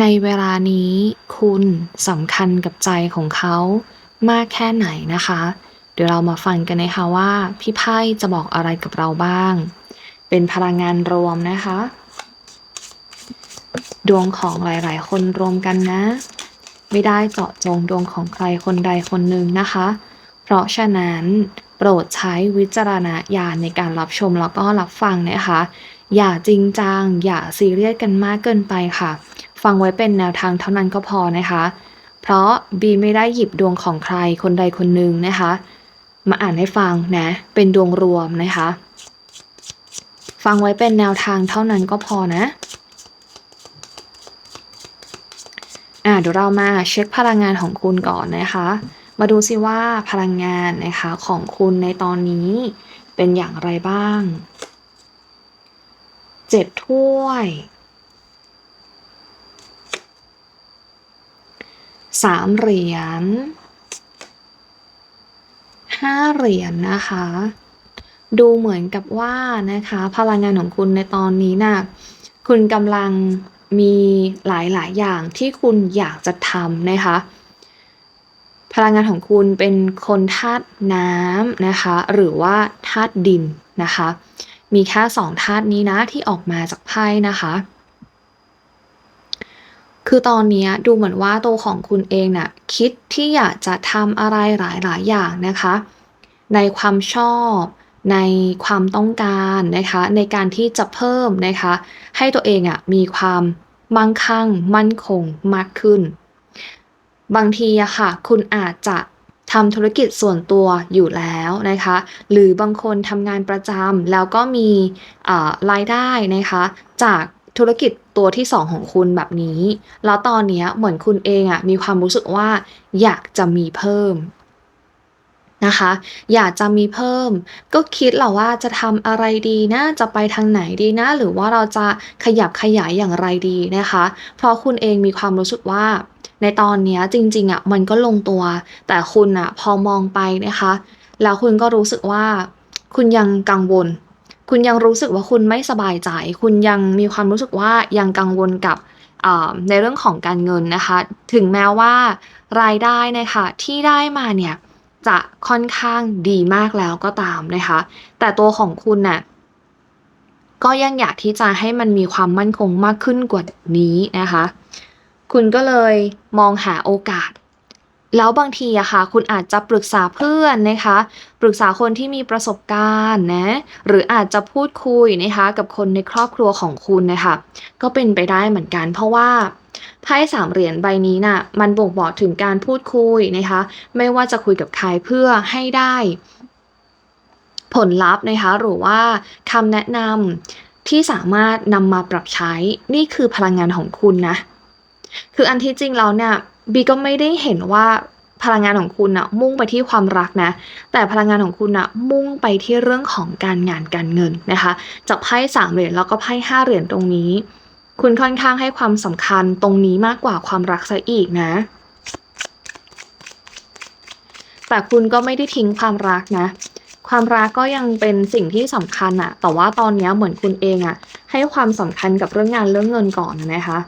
ในเวลานี้คุณสำคัญกับใจของเขามากแค่ไหนนะคะ เดี๋ยวเรามาฟังกันนะคะว่า พี่ไพ่จะบอกอะไรกับเราบ้าง เป็นพลังงานรวมนะคะ ดวงของหลาย ๆ คนรวมกันนะ ไม่ได้เจาะจงดวงของใครคนใดคนหนึ่งนะคะ เพราะฉะนั้นโปรดใช้วิจารณญาณในการรับชมแล้วก็รับฟังนะคะ อย่าจริงจังอย่าซีเรียสกันมากเกินไปค่ะ ฟังไว้เป็นแนวทางเท่านั้นก็พอนะคะ เพราะบีไม่ได้หยิบดวงของใครคนใดคนหนึ่งนะคะ มาอ่านให้ฟังนะ เป็นดวงรวมนะคะ ฟังไว้เป็นแนวทางเท่านั้นก็พอนะอ่าเดี๋ยวเรามาเช็คพลังงานของคุณก่อนนะคะ มาดูซิว่าพลังงานนะคะของคุณในตอนนี้เป็นอย่างไรบ้าง เจ็ดถ้วย สามเหรียญห้าเหรียญนะคะ ดูเหมือนกับว่านะคะ พลังงานของคุณในตอนนี้นะ่ะคุณกำลังมีหลายๆ อย่างที่คุณอยากจะทำนะคะ พลังงานของคุณเป็นคนธาตุน้ำนะคะ หรือว่าธาตุดินนะคะ มีแค่สองธาตุนี้นะที่ออกมาจากไพ่นะคะ คือตอนนี้ดูเหมือนว่าตัวของคุณเองน่ะคิดที่อยากจะทำอะไรหลายๆ อย่างนะคะ ในความชอบในความต้องการนะคะ ในการที่จะเพิ่มนะคะ ให้ตัวเองอะมีความมั่งคั่ง มั่นคงมากขึ้น บางทีอะค่ะ คุณอาจจะทำธุรกิจส่วนตัวอยู่แล้วนะคะ หรือบางคนทำงานประจำแล้วก็มีรายได้นะคะ จาก ธุรกิจตัวที่สองของคุณแบบนี้ แล้วตอนนี้เหมือนคุณเองอะมีความรู้สึกว่า อยากจะมีเพิ่มนะคะ อยากจะมีเพิ่ม ก็คิดแหละว่าจะทำอะไรดีนะจะไปทางไหนดีนะ หรือว่าเราจะขยับขยายอย่างไรดีนะคะ เพราะคุณเองมีความรู้สึกว่าในตอนนี้จริงๆอะมันก็ลงตัว แต่คุณอะพอมองไปนะคะ แล้วคุณก็รู้สึกว่าคุณยังกังวล คุณยังรู้สึกว่าคุณไม่สบายใจ คุณยังมีความรู้สึกว่ายังกังวลกับในเรื่องของการเงินนะคะ ถึงแม้ว่ารายได้นะคะที่ได้มาเนี่ยจะค่อนข้างดีมากแล้วก็ตามนะคะ แต่ตัวของคุณน่ะก็ยังอยากที่จะให้มันมีความมั่นคงมากขึ้นกว่านี้นะคะ คุณก็เลยมองหาโอกาส แล้วบางทีอะค่ะ คุณอาจจะปรึกษาเพื่อนนะคะ ปรึกษาคนที่มีประสบการณ์นะ หรืออาจจะพูดคุยนะคะ กับคนในครอบครัวของคุณนะคะ ก็เป็นไปได้เหมือนกัน เพราะว่าไพ่สามเหรียญใบนี้นะ่ะ มันบ่งบอกถึงการพูดคุยนะคะ ไม่ว่าจะคุยกับใครเพื่อให้ได้ ผลลัพธ์นะคะ หรือว่าคำแนะนำที่สามารถนำมาปรับใช้ นี่คือพลังงานของคุณนะ คืออันที่จริงแล้วเนี่ย บีก็ไม่ได้เห็นว่าพลังงานของคุณนะมุ่งไปที่ความรักนะ แต่พลังงานของคุณนะมุ่งไปที่เรื่องของการงานการเงินนะคะจากไพ่สามเหรียญแล้วก็ไพ่ห้าเหรียญตรงนี้ คุณค่อนข้างให้ความสำคัญตรงนี้มากกว่าความรักซะอีกนะ แต่คุณก็ไม่ได้ทิ้งความรักนะ ความรักก็ยังเป็นสิ่งที่สำคัญอะแต่ว่าตอนนี้เหมือนคุณเองอะให้ความสำคัญกับเรื่องงานเรื่องเงินก่อนนะคะ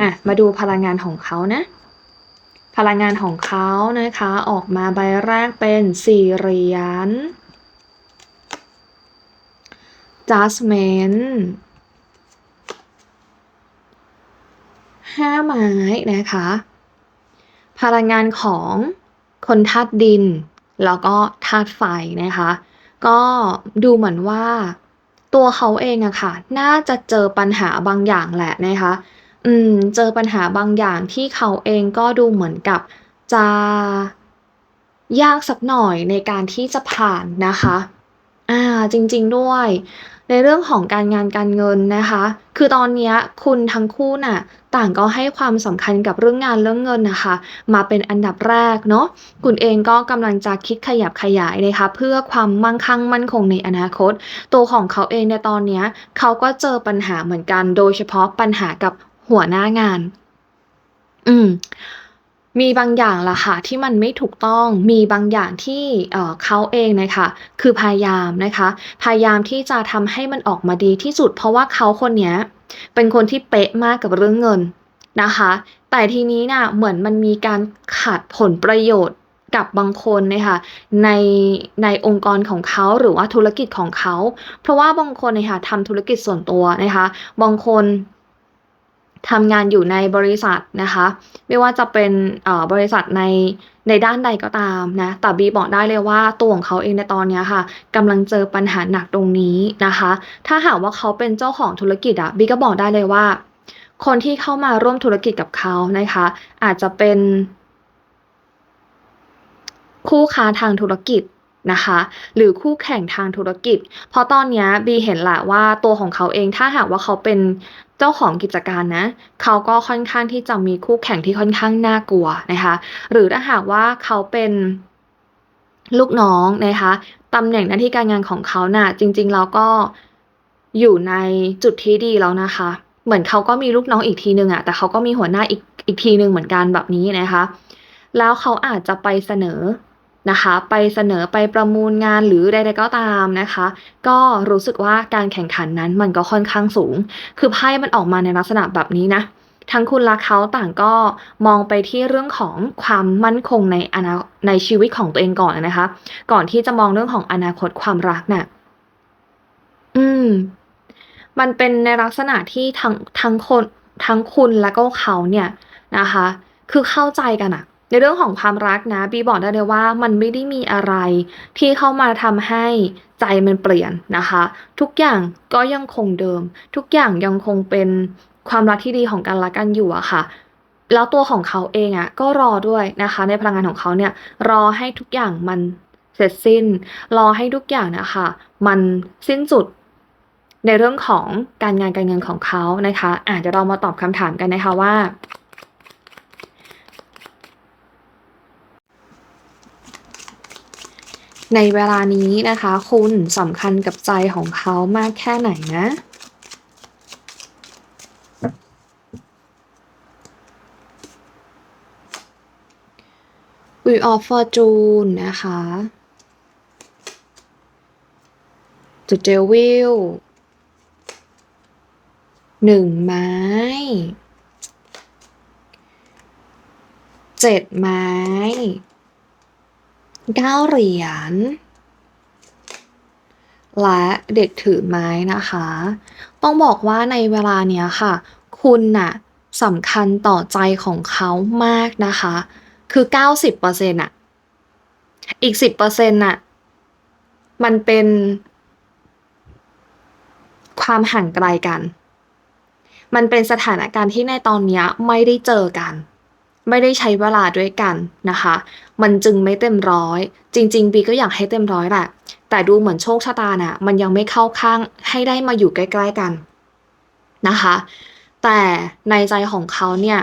อะมาดูพลังงานของเขานะ พลังงานของเขานะคะ ออกมาใบแรกเป็นสี่เหรียญ Judgment ห้าไม้นะคะ พลังงานของคนธาตุดิน แล้วก็ธาตุไฟนะคะ ก็ดูเหมือนว่าตัวเขาเองอะค่ะ น่าจะเจอปัญหาบางอย่างแหละนะคะ อืม เจอปัญหาบางอย่างที่เขาเองก็ดูเหมือนกับจะยากสักหน่อยในการที่จะผ่านนะคะ อ่า จริงๆด้วย ในเรื่องของการงานการเงินนะคะ คือตอนนี้คุณทั้งคู่น่ะ ต่างก็ให้ความสำคัญกับเรื่องงานเรื่องเงินนะคะ มาเป็นอันดับแรกเนาะ คุณเองก็กำลังจะคิดขยับขยายนะคะ เพื่อความมั่งคั่งมั่นคงในอนาคต ตัวของเขาเองในตอนนี้เขาก็เจอปัญหาเหมือนกัน โดยเฉพาะปัญหากับ หัวหน้างาน อืม มีบางอย่างล่ะค่ะที่มันไม่ถูกต้อง มีบางอย่างที่เเขาเองนะคะคือพยายามนะคะ พยายามที่จะทำให้มันออกมาดีที่สุด เพราะว่าเขาคนนี้เป็นคนที่เป๊ะมากกับเรื่องเงินนะคะ แต่ทีนี้น่ะเหมือนมันมีการขัดผลประโยชน์กับบางคนนะคะในในองค์กรของเขาหรือว่าธุรกิจของเขา เพราะว่าบางคนนะคะทำธุรกิจส่วนตัวนะคะ บางคน ทำงานอยู่ในบริษัทนะคะ ไม่ว่าจะเป็นบริษัทในในด้านใดก็ตามนะ แต่บีบอกได้เลยว่าตัวของเขาเองในตอนนี้ค่ะกำลังเจอปัญหาหนักตรงนี้นะคะ ถ้าหากว่าเขาเป็นเจ้าของธุรกิจอะบีก็บอกได้เลยว่า คนที่เข้ามาร่วมธุรกิจกับเขานะคะ อาจจะเป็นคู่ค้าทางธุรกิจ นะคะ หรือคู่แข่งทางธุรกิจ เพราะตอนนี้บีเห็นแหละว่าตัวของเขาเองถ้าหากว่าเขาเป็นเจ้าของกิจการนะ เขาก็ค่อนข้างที่จะมีคู่แข่งที่ค่อนข้างน่ากลัวนะคะ หรือถ้าหากว่าเขาเป็นลูกน้องนะคะตำแหน่งหน้าที่การงานของเขาน่ะจริงๆแล้วก็อยู่ในจุดที่ดีแล้วนะคะ เหมือนเขาก็มีลูกน้องอีกทีหนึ่งอะแต่เขาก็มีหัวหน้าอีกอีกทีหนึ่งเหมือนกันแบบนี้นะคะ แล้วเขาอาจจะไปเสนอ นะคะไปเสนอไปประมูลงานหรือใดๆก็ตามนะคะ ก็รู้สึกว่าการแข่งขันนั้นมันก็ค่อนข้างสูง คือไพ่มันออกมาในลักษณะแบบนี้นะทั้งคุณและเขาต่างก็มองไปที่เรื่องของความมั่นคงในอนาในชีวิตของตัวเองก่อนนะคะ ก่อนที่จะมองเรื่องของอนาคตความรักน่ะอืม มันเป็นในลักษณะที่ทั้งทั้งคนทั้งคุณและก็เขาเนี่ยนะคะ คือเข้าใจกันอะ ในเรื่องของความรักนะบีบอกได้เลยว่ามันไม่ได้มีอะไร ที่เข้ามาทำให้ใจมันเปลี่ยนนะคะ ทุกอย่างก็ยังคงเดิม ทุกอย่างยังคงเป็นความรักที่ดีของกันและกันอยู่อะค่ะ แล้วตัวของเขาเองอะก็รอด้วยนะคะ ในพลังงานของเขาเนี่ยรอให้ทุกอย่างมันเสร็จสิ้น รอให้ทุกอย่างนะคะมันสิ้นสุดในเรื่องของการงานการเงินของเขานะคะอะเดี๋ยวเรามาตอบคำถามกันนะคะว่า ในเวลานี้นะคะ คุณสำคัญกับใจของเขามากแค่ไหนนะ Wheel of Fortune นะคะ The Devil หนึ่งไม้ เจ็ดไม้ เก้าเหรียญ และเด็กถือไม้นะคะ ต้องบอกว่าในเวลาเนี้ยค่ะ คุณน่ะสำคัญต่อใจของเขามากนะคะ คือ 90%น่ะ อีก 10%น่ะ มันเป็นความห่างไกลกัน มันเป็นสถานการณ์ที่ในตอนเนี้ยไม่ได้เจอกัน ไม่ได้ใช้เวลาด้วยกันนะคะ มันจึงไม่เต็มร้อย จริงๆบีก็อยากให้เต็มร้อยแหละ แต่ดูเหมือนโชคชะตาน่ะมันยังไม่เข้าข้างให้ได้มาอยู่ใกล้ ๆ กันนะคะ แต่ในใจของเขาเนี่ย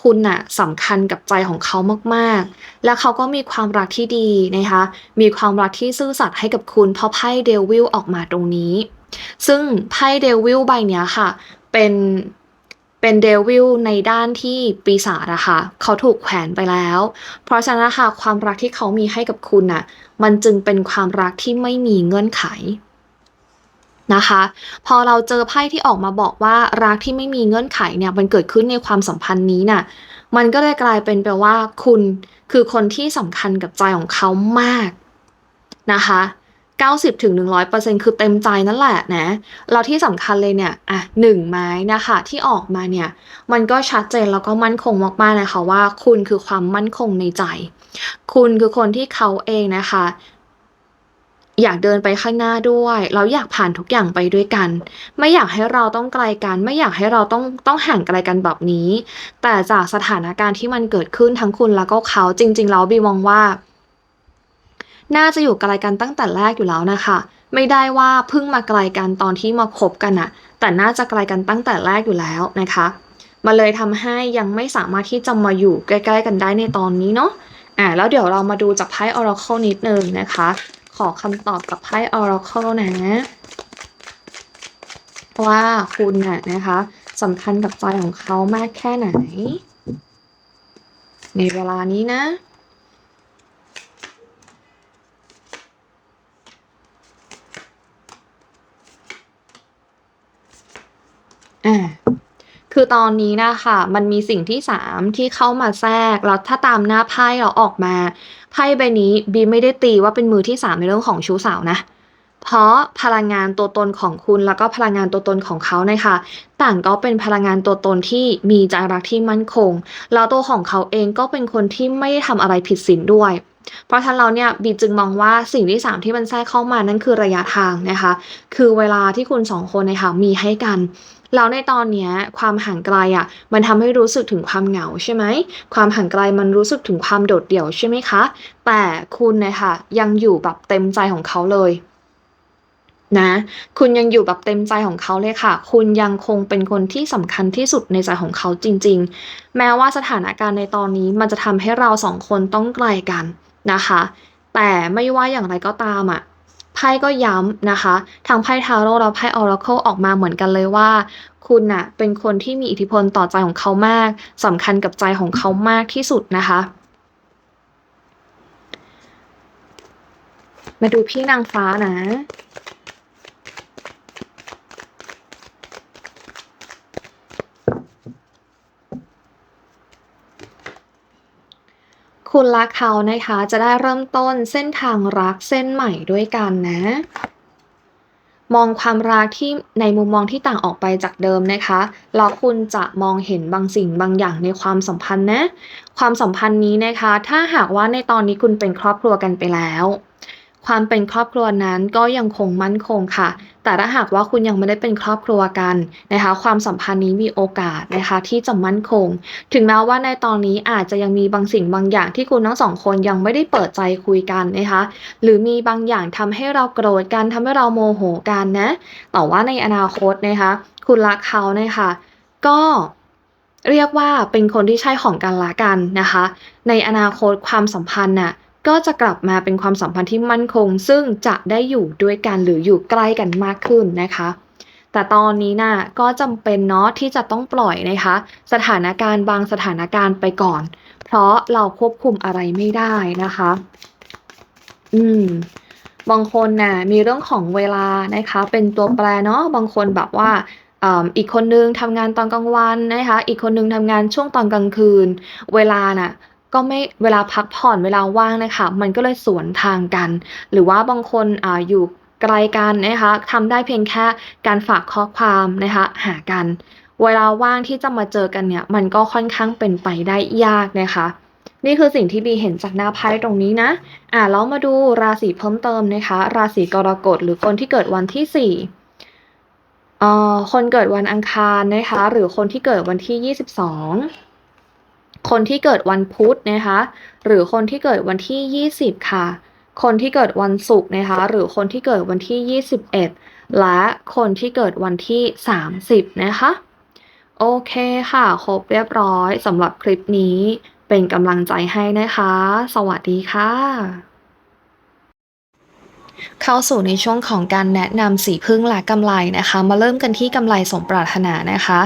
คุณน่ะสำคัญกับใจของเขามากๆ และเขาก็มีความรักที่ดีนะคะ มีความรักที่ซื่อสัตย์ให้กับคุณเพราะไพ่เดวิลออกมาตรงนี้ ซึ่งไพ่เดวิลใบเนี้ยค่ะ เป็น เป็นเดวิลในด้านที่ปีศาจอะค่ะเขาถูกแขวนไปแล้ว เพราะฉะนั้นค่ะความรักที่เขามีให้กับคุณน่ะมันจึงเป็นความรักที่ไม่มีเงื่อนไขนะคะ พอเราเจอไพ่ที่ออกมาบอกว่ารักที่ไม่มีเงื่อนไขเนี่ยมันเกิดขึ้นในความสัมพันธ์นี้น่ะมันก็เลยกลายเป็นแปลว่าคุณคือคนที่สำคัญกับใจของเขามากนะคะ 90ถึง100%คือเต็มใจนั่นแหละนะแล้วที่สำคัญเลยเนี่ย อะหนึ่งไม้นะคะ ที่ออกมาเนี่ย มันก็ชัดเจนแล้วก็มั่นคงมากๆนะคะว่าคุณคือความมั่นคงในใจ คุณคือคนที่เขาเองนะคะอยากเดินไปข้างหน้าด้วยแล้วอยากผ่านทุกอย่างไปด้วยกัน ไม่อยากให้เราต้องไกลกัน ไม่อยากให้เราต้องต้องห่างไกลกันแบบนี้ แต่จากสถานการณ์ที่มันเกิดขึ้นทั้งคุณแล้วก็เขาจริงๆแล้วบีมองว่า น่าจะอยู่ไกลกันตั้งแต่แรกอยู่แล้วนะคะ ไม่ได้ว่าเพิ่งมาไกลกันตอนที่มาคบกันอะแต่น่าจะไกลกันตั้งแต่แรกอยู่แล้วนะคะมันเลยทำให้ยังไม่สามารถที่จะมาอยู่ใกล้ ๆ กันได้ในตอนนี้เนาะอ่าแล้วเดี๋ยวเรามาดูจากไพ่ Oracle นิดนึงนะคะ ขอคำตอบกับไพ่ Oracle นะ ว่าคุณน่ะนะคะสำคัญกับใจของเขามากแค่ไหน ในเวลานี้นะ อ่าคือตอนนี้นะค่ะมันมีสิ่งที่3ที่เข้ามาแทรกแล้วถ้าตามหน้าไพ่แล้วออกมาไพ่ใบนี้บีไม่ได้ตีว่าเป็นมือที่3ในเรื่องของชู้สาวนะ เพราะพลังงานตัวตนของคุณแล้วก็พลังงานตัวตนของเขาเนี่ยค่ะต่างก็เป็นพลังงานตัวตนที่มีใจรักที่มั่นคง แล้วตัวของเขาเองก็เป็นคนที่ไม่ได้ทำอะไรผิดศีลด้วยเพราะฉะนั้นแล้วเนี่ยบีจึงมองว่าสิ่งที่ 3 ที่มันแทรกเข้ามานั่นคือระยะทางนะคะ คือเวลาที่คุณ 2 คนนี่ยค่ะมีให้กัน แล้วในตอนนี้ความห่างไกลอะมันทำให้รู้สึกถึงความเหงาใช่ไหมความห่างไกลมันรู้สึกถึงความโดดเดี่ยวใช่ไหมคะ แต่คุณน่ะค่ะยังอยู่แบบเต็มใจของเขาเลยนะคุณยังอยู่แบบเต็มใจของเขาเลยค่ะ คุณยังคงเป็นคนที่สำคัญที่สุดในใจของเขาจริง ๆ แม้ว่าสถานการณ์ในตอนนี้มันจะทำให้เรา2คนต้องไกลกันนะคะ แต่ไม่ว่าอย่างไรก็ตามอะ ไพ่ก็ย้ำนะคะ ทางไพ่ทาโร่และไพ่ออราเคิลออกมาเหมือนกันเลยว่า คุณน่ะเป็นคนที่มีอิทธิพลต่อใจของเขามากสำคัญกับใจของเขามากที่สุดนะคะ มาดูพี่นางฟ้านะ คุณรักเขานะคะ จะได้เริ่มต้นเส้นทางรักเส้นใหม่ด้วยกันนะ มองความรักที่ในมุมมองที่ต่างออกไปจากเดิมนะคะแล้วคุณจะมองเห็นบางสิ่งบางอย่างในความสัมพันธ์นะ ความสัมพันธ์นี้นะคะ ถ้าหากว่าในตอนนี้คุณเป็นครอบครัวกันไปแล้ว ความเป็นครอบครัวนั้นก็ยังคงมั่นคงค่ะ แต่ถ้าหากว่าคุณยังไม่ได้เป็นครอบครัวกันนะคะ ความสัมพันธ์นี้มีโอกาสนะคะที่จะมั่นคง ถึงแม้ว่าในตอนนี้อาจจะยังมีบางสิ่งบางอย่างที่คุณทั้ง2คนยังไม่ได้เปิดใจคุยกันนะคะ หรือมีบางอย่างทำให้เราโกรธกันทำให้เราโมโหกันนะ แต่ว่าในอนาคตนะคะ คุณรักเขานะคะ ก็เรียกว่าเป็นคนที่ใช่ของกันและกันนะคะ ในอนาคตความสัมพันธ์น่ะ ก็จะกลับมาเป็นความสัมพันธ์ที่มั่นคง ซึ่งจะได้อยู่ด้วยกันหรืออยู่ใกล้กันมากขึ้นนะคะ แต่ตอนนี้น่ะก็จำเป็นเนาะที่จะต้องปล่อยนะคะ สถานการณ์บางสถานการณ์ไปก่อน เพราะเราควบคุมอะไรไม่ได้นะคะ อืมบางคนน่ะมีเรื่องของเวลานะคะ เป็นตัวแปรเนาะบางคนแบบว่าอีกคนนึงทำงานตอนกลางวันนะคะ อีกคนนึงทำงานช่วงตอนกลางคืน เวลาน่ะ ก็ไม่เวลาพักผ่อนเวลาว่างนะคะ มันก็เลยสวนทางกัน หรือว่าบางคนออยู่ไกลกันนะคะทำได้เพียงแค่การฝากข้อความนะคะหากัน เวลาว่างที่จะมาเจอกันเนี่ย มันก็ค่อนข้างเป็นไปได้ยากนะคะ นี่คือสิ่งที่บีเห็นจากหน้าไพ่ตรงนี้นะ อ่าแล้วมาดูราศีเพิ่มเติมนะคะ ราศีกรกฎหรือคนที่เกิดวันที่ 4 เอ่อ คนเกิดวันอังคารนะคะ หรือคนที่เกิดวันที่ 22 คนที่เกิดวันพุธนะคะ หรือคนที่เกิดวันที่ 20 ค่ะ คนที่เกิดวันศุกร์นะคะ หรือคนที่เกิดวันที่ 21 และคนที่เกิดวันที่ 30 นะคะ โอเคค่ะ ครบเรียบร้อยสำหรับคลิปนี้เป็นกำลังใจให้นะคะ สวัสดีค่ะ เข้าสู่ในช่วงของการแนะนำสีพึ่งและกำไลนะคะ มาเริ่มกันที่กำไลสมปรารถนานะคะ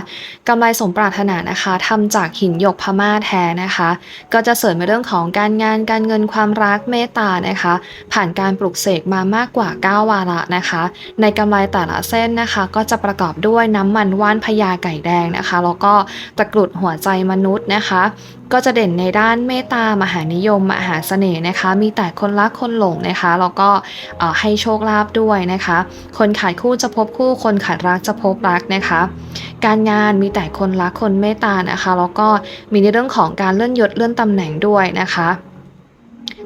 กำไลสมปรารถนานะคะทำจากหินหยกพม่าแท้นะคะ ก็จะเสริมในเรื่องของการงานการเงินความรักเมตตานะคะ ผ่านการปลุกเสกมามากกว่า 9 วาระนะคะ ในกำไลแต่ละเส้นนะคะ ก็จะประกอบด้วยน้ำมันว่านพญาไก่แดงนะคะ แล้วก็ตะกรุดหัวใจมนุษย์นะคะ ก็จะเด่นในด้านเมตตามหานิยม มหาเสน่ห์นะคะ มีแต่คนรักคนหลงนะคะแล้วก็ให้โชคลาภด้วยนะคะ คนขาดคู่จะพบคู่ คนขาดรักจะพบรักนะคะ การงานมีแต่คนรักคนเมตตานะคะ แล้วก็มีในเรื่องของการเลื่อนยศเลื่อนตำแหน่งด้วยนะคะ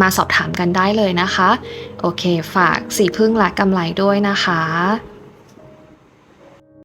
มาสอบถามกันได้เลยนะคะ โอเค ฝากสีพึ่งและกำไรด้วยนะคะ